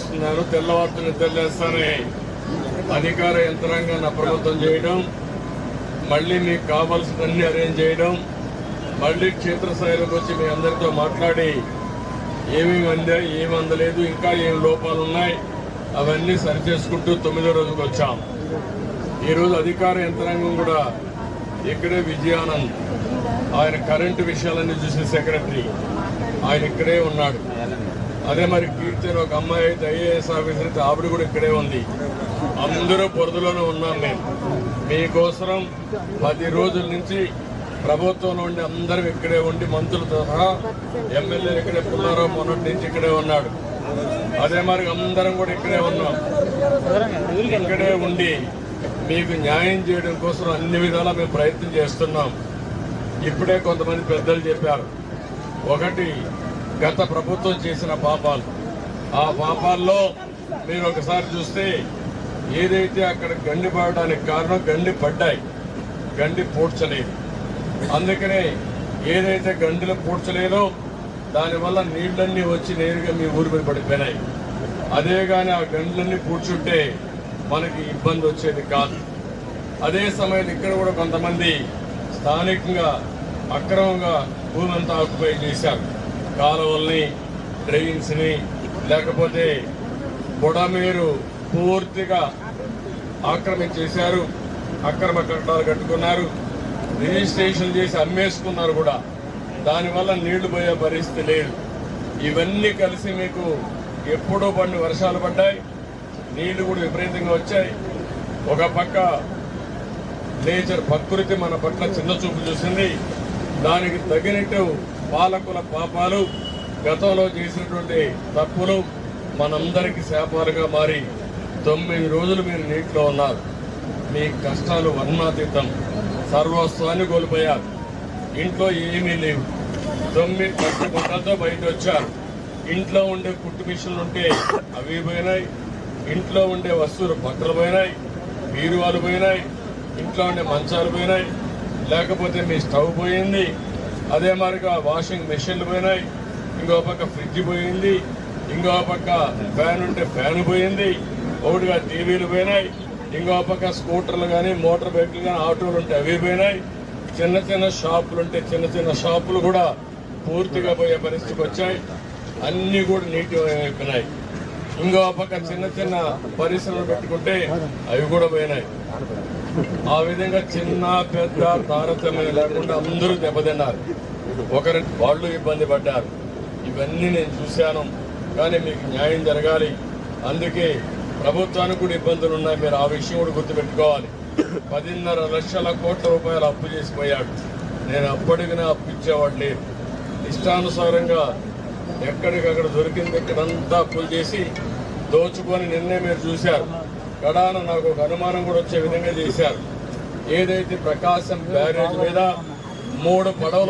చేస్తున్నారు తెల్లవారుతూ నిద్రలేస్తారని అధికార యంత్రాంగాన్ని అప్రమత్తం చేయడం మళ్ళీ మీకు కావాల్సినన్ని అరేంజ్ చేయడం మళ్ళీ క్షేత్రస్థాయిలోకి వచ్చి మీ అందరితో మాట్లాడి ఏమేమి అందా ఏమి అందలేదు ఇంకా ఏం లోపాలు ఉన్నాయి అవన్నీ సరిచేసుకుంటూ తొమ్మిదో రోజుకి వచ్చాం. ఈరోజు అధికార యంత్రాంగం కూడా ఇక్కడే విజయానంద్ ఆయన కరెంటు విషయాలన్నీ చూసిన సెక్రటరీ ఆయన ఇక్కడే ఉన్నాడు. అదే మరి కీర్తిని ఒక అమ్మాయి అయితే ఐఏఎస్ ఆఫీసర్ అయితే ఆవిడ కూడా ఇక్కడే ఉంది. అందరూ పొరదులోనే ఉన్నాం మేము. మీకోసరం పది రోజుల నుంచి ప్రభుత్వంలో ఉండి అందరం ఇక్కడే ఉండి మంత్రులతో సహా ఎమ్మెల్యేలు ఇక్కడే పుల్లారావు మొన్నటి నుంచి ఇక్కడే ఉన్నాడు. అదే మరి అందరం కూడా ఇక్కడే ఉన్నాం. ఇక్కడే ఉండి మీకు న్యాయం చేయడం కోసం అన్ని విధాలా మేము ప్రయత్నం చేస్తున్నాం. ఇప్పుడే కొంతమంది పెద్దలు చెప్పారు. ఒకటి గత ప్రభుత్వం చేసిన పాపాలు. ఆ పాపాల్లో మీరు ఒకసారి చూస్తే ఏదైతే అక్కడ గండి పడడానికి కారణం గండి పడ్డాయి. గండి పూడ్చలేదు. అందుకనే ఏదైతే గండిలో పూడ్చలేదో దానివల్ల నీళ్ళన్నీ వచ్చి నేరుగా మీ ఊరి మీద పడిపోయినాయి. అదే కానీ ఆ గండ్లన్నీ పూడ్చుంటే మనకి ఇబ్బంది వచ్చేది కాదు. అదే సమయంలో ఇక్కడ కూడా కొంతమంది స్థానికంగా అక్రమంగా భూమంతా ఆక్యుపై చేశారు. కాలువల్ని డ్రైవింగ్స్ని లేకపోతే బుడమేరు పూర్తిగా ఆక్రమించేశారు అక్రమ కట్టడాలు కట్టుకున్నారు. రిజిస్ట్రేషన్ చేసి అమ్మేసుకున్నారు కూడా. దానివల్ల నీళ్ళు పోయే పరిస్థితి లేదు. ఇవన్నీ కలిసి మీకు ఎప్పుడో పడిన వర్షాలు పడ్డాయి. నీళ్ళు కూడా విపరీతంగా వచ్చాయి. ఒక పక్క నేచర్ ప్రకృతి మన పట్ల చిన్న చూపు చూసింది. దానికి తగినట్టు పాలకుల పాపాలు గతంలో చేసినటువంటి తప్పులు మనందరికీ శాపాలుగా మారి తొమ్మిది రోజులు మీరు నీటిలో ఉన్నారు. మీ కష్టాలు వర్ణాతీతం. సర్వస్వాన్ని కోల్పోయారు. ఇంట్లో ఏమీ లేవు. తొమ్మిది పట్టు గుడ్డలతో బయట వచ్చారు. ఇంట్లో ఉండే కుట్టు మిషన్లు ఉంటే అవి పోయినాయి. ఇంట్లో ఉండే వస్తువులు బట్టలు పోయినాయి. బీరువాలు పోయినాయి. ఇంట్లో ఉండే మంచాలు పోయినాయి. లేకపోతే మీ స్టవ్ పోయింది. అదే మాదిరిగా వాషింగ్ మెషిన్లు పోయినాయి. ఇంకో పక్క ఫ్రిడ్జ్ పోయింది. ఇంకో పక్క ఫ్యాన్ ఉంటే ఫ్యాన్ పోయింది. ఒకటిగా టీవీలు పోయినాయి. ఇంకో పక్క స్కూటర్లు కానీ మోటార్ బైక్లు కానీ ఆటోలు ఉంటే అవి పోయినాయి. చిన్న చిన్న షాపులు ఉంటే చిన్న చిన్న షాపులు కూడా పూర్తిగా పోయే పరిస్థితికి వచ్చాయి. అన్నీ కూడా నీటి అయిపోయినాయి. ఇంకో పక్క చిన్న చిన్న పరిశ్రమలు పెట్టుకుంటే అవి కూడా పోయినాయి. ఆ విధంగా చిన్న పెద్ద తారతమ్యం లేకుండా అందరూ దెబ్బతిన్నారు. ఒకరి వాళ్ళు ఇబ్బంది పడ్డారు. ఇవన్నీ నేను చూశాను. కానీ మీకు న్యాయం జరగాలి. అందుకే ప్రభుత్వానికి కూడా ఇబ్బందులు ఉన్నాయి. మీరు ఆ విషయం కూడా గుర్తుపెట్టుకోవాలి. పదిన్నర లక్షల కోట్ల రూపాయలు అప్పు చేసిపోయాడు. నేను అప్పటికినే అప్పు ఇచ్చేవాడు లేదు ఇష్టానుసారంగా ఎక్కడికక్కడ దొరికింది ఇక్కడంతా అప్పులు చేసి దోచుకొని నిన్నే మీరు చూశారు. కడాన నాకు ఒక అనుమానం కూడా వచ్చే విధంగా చేశారు. ఏదైతే ప్రకాశం బ్యారేజ్ మీద మూడు పడవలు